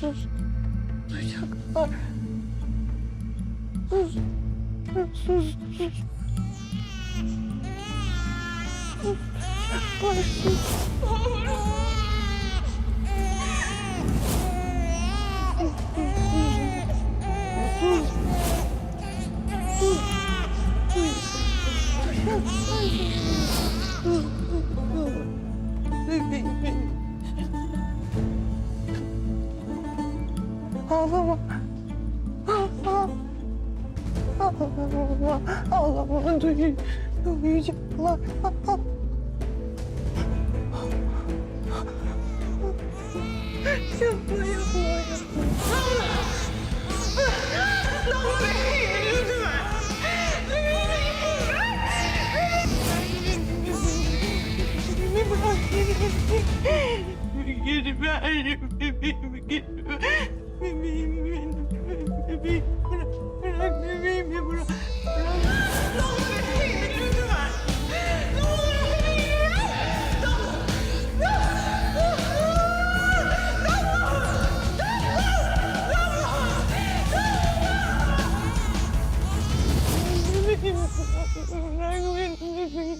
sus. Duyacaklar. Sus. Sus, sus. Duyacaklar, sus. Bebeğim Ağlama. Ağlama. Ağlama. Ağlama. Duy, duyacaklar. Yapma, yapma, yapma. Ne olur beni lütfen. Beni bırak ver bebeğimi geri ver. Bebeğim benim. Bebeğim bırak. Bırak bebeğimi bırak. Bırak. Ne olur bebeğimi lütfen. Ne olur bebeğimi bırak. Ne olur. Bebeğimi bırak benim bebeğim.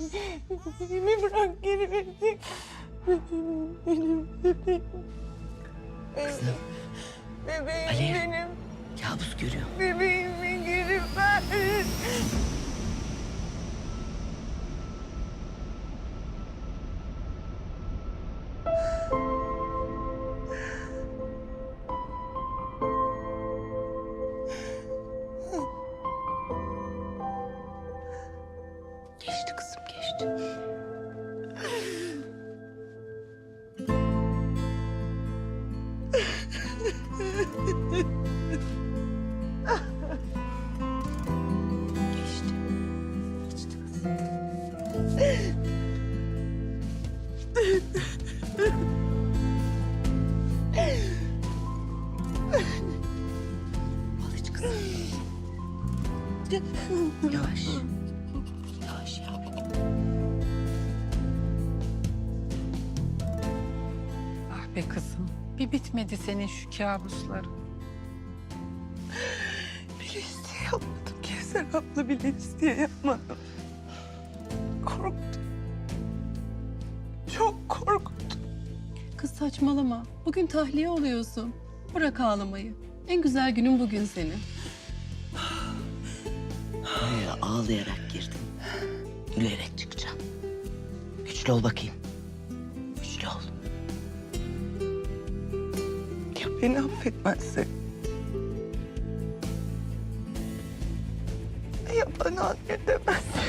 Bebeğimi bırak geri verecek. Bebeğim benim bebeğim. Kızım, Bebeğim Alev. benim. kabus görüyor. Bebeğimi geri ver. Geçti kızım, geçti. Geçti. Geçti kızım. Al. Yavaş. Yavaş yavrum. Ah be kızım. Bir bitmedi senin şu kabusların. Bile isteye yapmadım. Kevser abla bile isteye yapmadım. Korktum. Çok korktum. Kız saçmalama. Bugün tahliye oluyorsun. Bırak ağlamayı. En güzel günün bugün senin. Buraya ağlayarak girdim. Gülerek çıkacağım. Güçlü ol bakayım. Ya beni affetmezse? Ya bana anne demezse?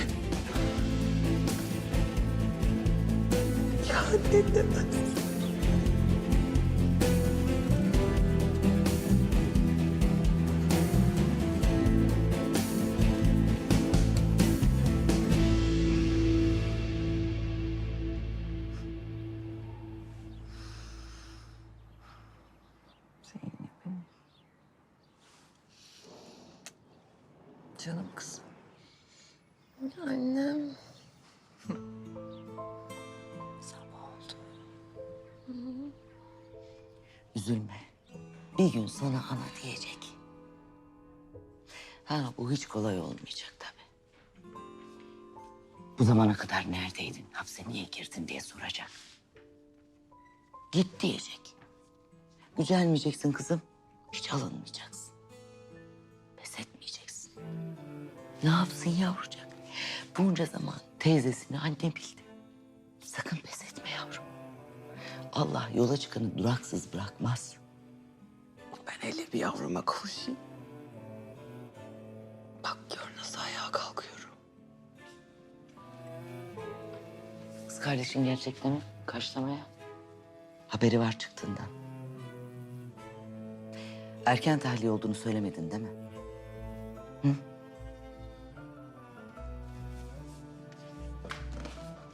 Ya anne demezse? Canım kızım. Annem. Sabah oldu. Üzülme. Bir gün sana ana diyecek. Ha bu hiç kolay olmayacak tabii. Bu zamana kadar neredeydin? Hapse niye girdin diye soracak. Git diyecek. Gücenmeyeceksin kızım. Hiç alınmayacaksın. Ne yapsın yavrucak? Bunca zaman teyzesini anne bildi. Sakın pes etme yavrum. Allah yola çıkanı duraksız bırakmaz. Ben hele bir yavruma kavuşayım. Bak gör nasıl ayağa kalkıyorum. Kız kardeşin gerçekten mi? Karşılamaya. Haberi var çıktığından. Erken tahliye olduğunu söylemedin değil mi?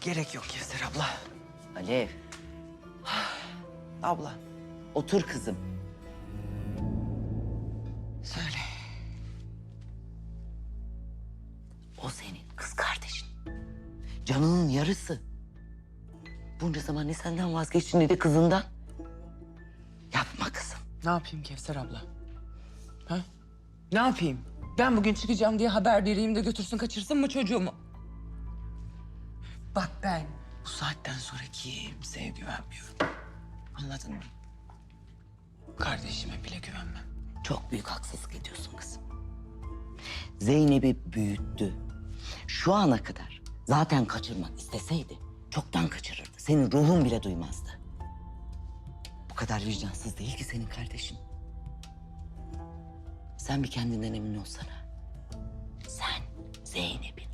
Gerek yok Kevser abla. Alev, Abla otur kızım. söyle. O senin kız kardeşin. Canının yarısı. Bunca zaman ne senden vazgeçtin ne de kızından. Yapma kızım, Ne yapayım Kevser abla? Ha? Ne yapayım? Ben bugün çıkacağım diye haber vereyim de götürsün kaçırsın mı çocuğumu? Bak ben bu saatten sonra kimseye güvenmiyorum. Anladın mı? Kardeşime bile güvenmem. Çok büyük haksızlık ediyorsun kızım. Zeynep'i büyüttü. Şu ana kadar zaten kaçırmak isteseydi çoktan kaçırırdı. Senin ruhun bile duymazdı. Bu kadar vicdansız değil ki senin kardeşin. Sen bir kendinden emin olsana. Sen Zeynep